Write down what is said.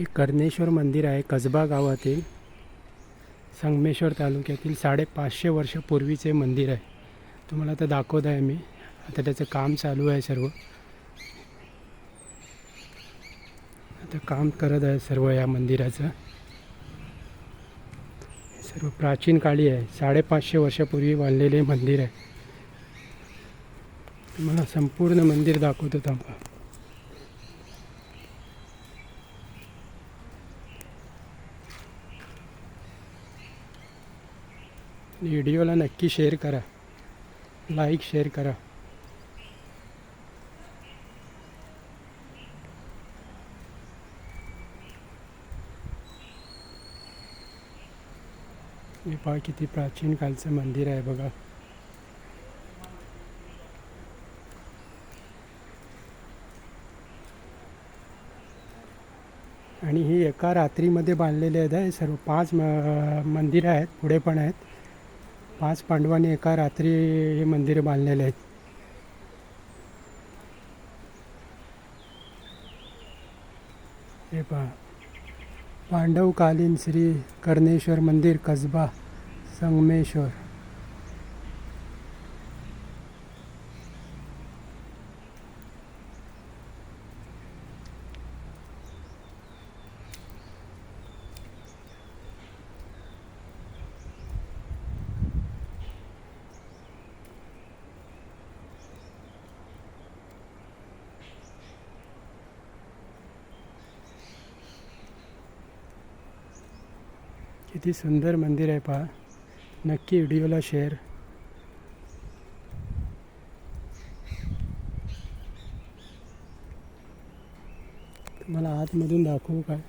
हे कर्णेश्वर मंदिर आहे कसबा गावातील संगमेश्वर तालुक्यातील साडेपाचशे वर्षापूर्वीचे मंदिर आहे. तुम्हाला आता दाखवत आहे मी. आता त्याचं काम चालू आहे सर्व. आता काम करत आहे सर्व या मंदिराचं. सर्व प्राचीन काळी आहे. साडेपाचशे वर्षापूर्वी बांधलेले मंदिर आहे. तुम्हाला संपूर्ण मंदिर दाखवतो थांबा. व्हिडिओला नक्की शेअर करा. लाईक शेअर करा. हे पहा किती प्राचीन कालचं मंदिर आहे बघा. आणि ही एका रात्रीमध्ये बांधलेले आहेत हे सर्व पाच म मंदिरं आहेत पुढे पण आहेत. पाच पांडवांनी एका रात्री हे मंदिर बांधलेले आहेत. हे पहा. पांडवकालीन श्री कर्णेश्वर मंदिर कसबा संगमेश्वर. किती सुंदर मंदिर आहे पहा. नक्की व्हिडिओला शेअर तुम्हाला आतमधून दाखवू काय?